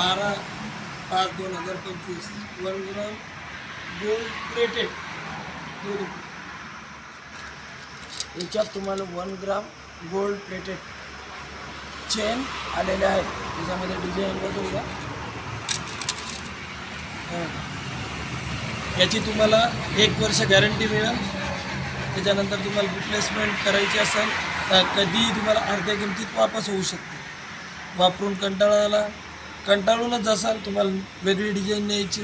बारा पाच दोन हजार पंचवीस. वन ग्राम गोल्ड प्लेटेड याच्यात तुम्हाला one gram gold plated chain आलेले आहे. त्याच्यामध्ये डिझाईन बघून याची तुम्हाला एक वर्ष गॅरंटी मिळेल. त्याच्यानंतर तुम्हाला रिप्लेसमेंट करायची असेल तर कधीही तुम्हाला अर्ध्या किमतीत वापस होऊ शकते. वापरून कंटाळा आला. कंटाळूनच असाल तुम्हाला वेगळी डिझाईन न्यायची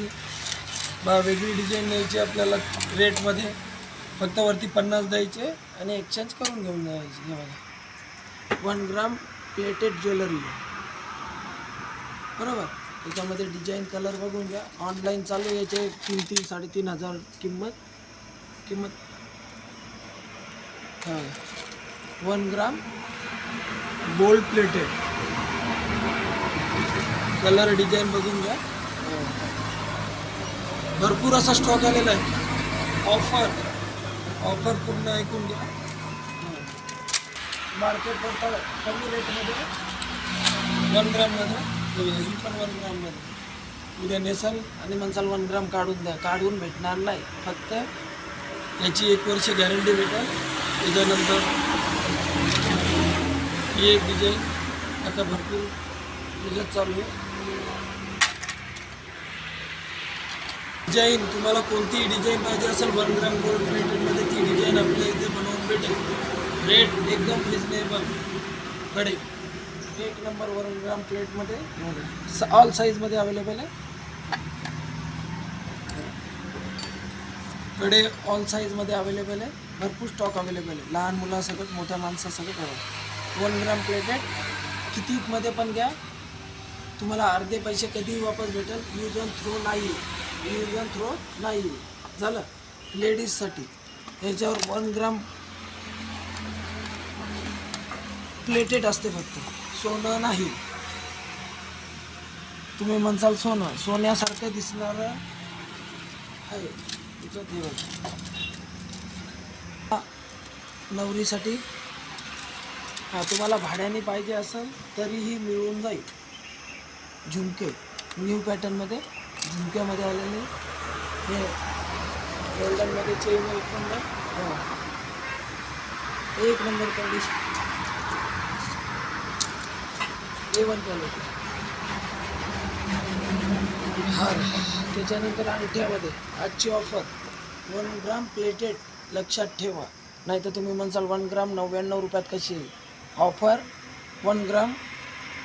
बा वेगळी डिझाईन न्यायची आपल्याला रेटमध्ये फक्त वरती पन्नास द्यायचे आणि एक्सचेंज करून घेऊन जायचे. हे बघा. वन ग्राम प्लेटेड ज्वेलरी बरोबर? त्याच्यामध्ये डिझाईन कलर बघून घ्या. ऑनलाईन चालू याचे तीन तीन साडेतीन हजार किंमत. किंमत. हां. One gram gold plated colour design बघून घ्या. हो. भरपूर असा स्टॉक आलेला आहे. ऑफर ऑफर पूर्ण ऐकून घ्या. मार्केट पडता कमी रेटमध्ये वन ग्राममध्ये ही पण वन ग्राममध्ये उद्या नेसाल आणि म्हणसाल वन ग्राम काढून द्या. काढून भेटणार नाही. फक्त याची एक वर्ष गॅरंटी भेटेल. त्याच्यानंतर ही एक डिझाईन आता भरपूर त्याच्यात चालू आहे. डिझाईन तुम्हाला कोणतीही डिझाईन पाहिजे असेल वन ग्राम गोल्ड प्लेटेडमध्ये ती डिझाईन आपल्या इथे बनवून भेटेल. रेट एकदम रिजनेबलकडे. एक नंबर वन ग्राम प्लेटमध्ये ऑल साईजमध्ये अवेलेबल आहे. कडे ऑल साईजमध्ये अवेलेबल आहे. भरपूर स्टॉक अवेलेबल आहे. लहान मुलासकट मोठ्या माणसासकट हवं वन ग्राम प्लेटेड कितीमध्ये पण घ्या. तुम्हाला अर्धे पैसे कधीही वापस भेटेल. यूज अँड थ्रो नाही यूज थ्रो नाही. झालं. लेडीजसाठी. याच्यावर वन ग्राम प्लेटेड असते फक्त. सोनं नाही. तुम्ही म्हणसाल सोनं. सोन्यासारखं दिसणारं आहे. तिचं दिवस नवरीसाठी. हां तुम्हाला भाड्याने पाहिजे असेल तरीही मिळून जाईल. झुमके. न्यू पॅटर्नमध्ये झुमक्यामध्ये आलेले. हे गोल्डनमध्ये चेन एक नंबर हां. हो. एक number condition A one quality हार. त्याच्यानंतर अंगठ्यामध्ये आजची ऑफर वन ग्राम प्लेटेड लक्षात ठेवा. नाही तर तुम्ही म्हणसाल वन ग्राम नव्याण्णव रुपयात कशी ऑफर वन ग्राम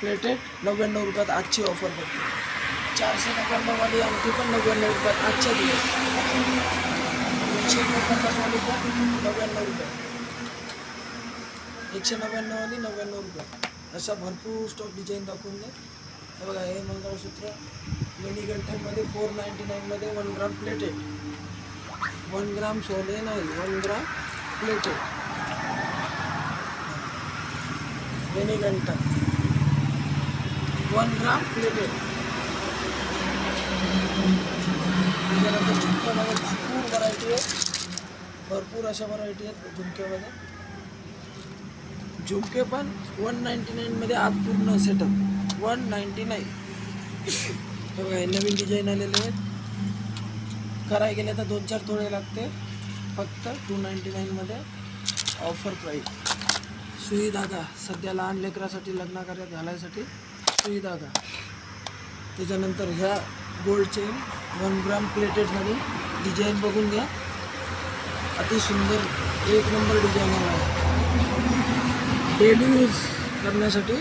प्लेटेड नव्याण्णव रुपयात आजची ऑफर बघते चारशे नव्याण्णववाली अंगठी पण नव्याण्णव रुपयात आजच्या दिवस. एकशे एकोणपन्नासवाली पण नव्याण्णव रुपये. एकशे नव्याण्णववाली नव्याण्णव रुपये. अशा भरपूर स्टॉक डिझाईन दाखवून दे. हे बघा, हे मंगळसूत्र मिनी गंठनमध्ये four ninety नाईनमध्ये one gram plated one gram सोने नाही वन ग्राम प्लेटेड मिनी गंठन वन ग्राम प्लेटेड त्याच्यानंतर झुमक्यामध्ये भरपूर व्हरायटी आहेत भरपूर अशा व्हरायटी आहेत झुमक्यामध्ये. झुमके पण वन नाईन्टी नाईनमध्ये आज पूर्ण सेटअप वन नाईन्टी नाईन हे बघा नवीन डिझाईन आलेले आहेत. करायला गेले तर दोन चार थोडे लागते. फक्त टू नाईन्टी नाईनमध्ये ऑफर प्राईस सुई धागा. सध्या लहान लेकरासाठी लग्नाकार्य घालायसाठी सुई धागा. त्याच्यानंतर ह्या गोल्ड चेन वन ग्राम प्लेटेडमध्ये डिझाईन बघून घ्या. अति सुंदर एक नंबर डिझाईन आहे. डेली यूज करण्यासाठी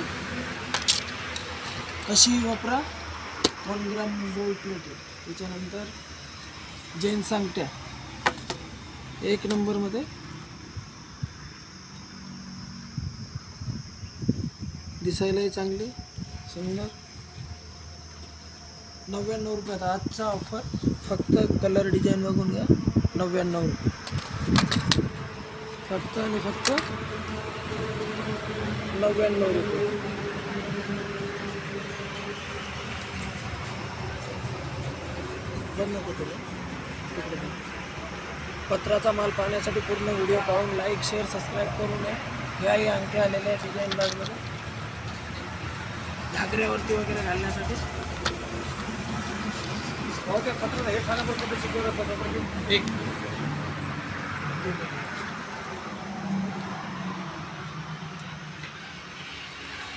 कशी वापरा? वन ग्राम गोल्ड प्लेटेड त्याच्यानंतर जैन सांगट्या एक नंबरमध्ये दिसायलाही चांगली सुंदर. नव्याण्णव रुपयात आजचा ऑफर फक्त कलर डिझाईन बघून घ्या. नव्याण्णव रुपये. फक्त आणि फक्त नव्याण्णव रुपये. बंद तिकडे पत्राचा माल पाहण्यासाठी पूर्ण व्हिडिओ पाहून लाईक शेअर सबस्क्राईब करू नये. ह्याही अंगठ्या आलेल्या आहेत डिझाईन बागमध्ये घागऱ्यावरती वगैरे घालण्यासाठी. एक।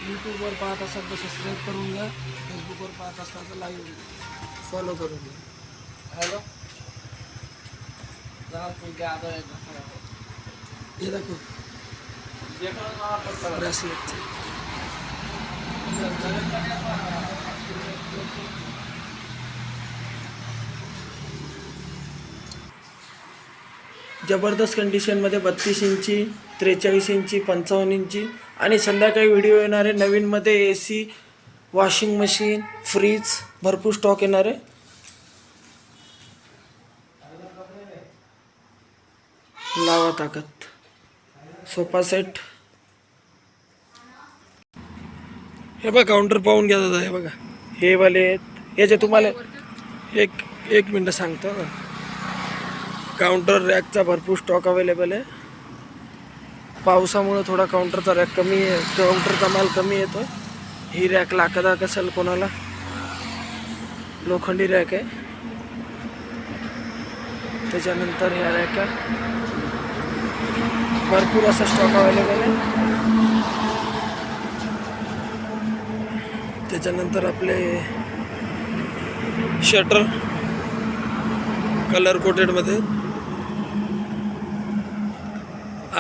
यूट्यूबवर पाहत असाल तर सबस्क्राईब करून घ्या फेसबुकवर पाहत असाल तर लाईव्ह फॉलो करून घ्या हॅलो हे दाखव ब्रेसलेटचं जबरदस्त कंडिशनमध्ये बत्तीस इंची त्रेचाळीस इंची पंचावन्न इंची आणि संध्याकाळी व्हिडिओ येणार आहे नवीनमध्ये A C washing machine fridge भरपूर स्टॉक येणार. आहे लावा ताकद. सोफा सेट हे बघा काउंटर पाहून घ्या दादा हे बघा. हे वाले आहेत. याचे तुम्हाला एक एक मिनटं सांगतो. काउंटर रॅकचा भरपूर स्टॉक अवेलेबल आहे. पावसामुळं थोडा काउंटरचा रॅक कमी आहे काउंटरचा माल कमी येतो ही रॅक लाकडाक असेल कोणाला. लोखंडी रॅक आहे. त्याच्यानंतर ह्या रॅका भरपूर असा स्टॉक अवेलेबल आहे. त्याच्यानंतर आपले शटर कलर कोटेडमध्ये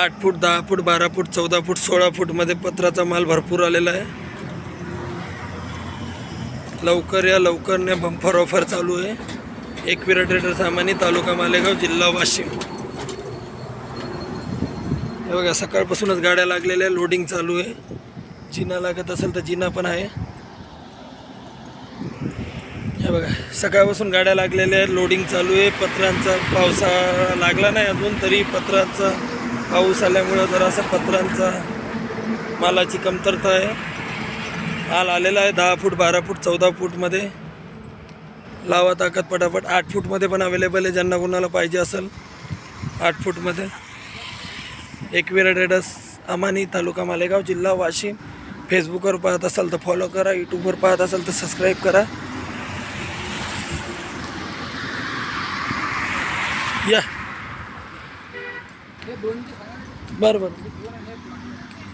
आठ फूट दहा फूट बारा फूट चौदा फूट सोळा फूटमध्ये पत्राचा माल भरपूर आलेला आहे. लवकर या लवकर ने बंफर ऑफर चालू आहे. एक ट्रेडर सामानी तालुका मालेगाव जिल्हा वाशिम. हे बघा सकाळपासूनच गाड्या लागलेल्या आहे लोडिंग चालू आहे. जिना लागत असेल तर जिना पण आहे. हे बघा सकाळपासून गाड्या लागलेल्या आहेत लोडिंग चालू आहे. पत्रांचा पावसाळा लागला नाही अजून तरी पत्रांचा पाऊस आल्यामुळं जरासा पत्रांचा मालाची कमतरता आहे. माल आलेला आहे दहा फूट बारा फूट चौदा फूटमध्ये. लावा ताकद पटापट. आठ फूटमध्ये पण अवेलेबल आहे ज्यांना कोणाला पाहिजे असेल आठ फूटमध्ये. एकविरा ट्रेडर्स अमानी तालुका मालेगाव जिल्हा वाशिम. फेसबुकवर पाहत असाल तर फॉलो करा यूट्यूबवर पाहत असाल तर सबस्क्राईब करा. या. बरं बरं.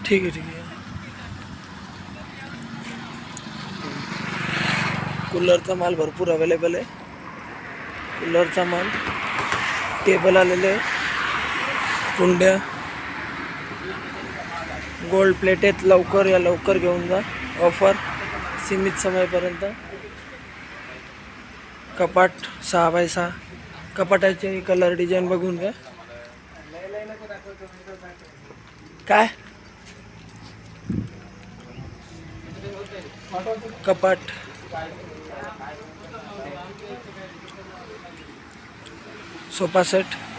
ठीक आहे ठीक आहे. कूलरचा माल भरपूर अवेलेबल आहे. कूलरचा माल टेबल आलेले आहे. कुंड्या. गोल्ड प्लेट आहेत. लवकर या लवकर घेऊन जा. ऑफर सीमित समयपर्यंत. कपाट सहा बाय सहा. कपाटाचे कलर डिझाईन बघून घ्या. काय? कपाट. Sofa set.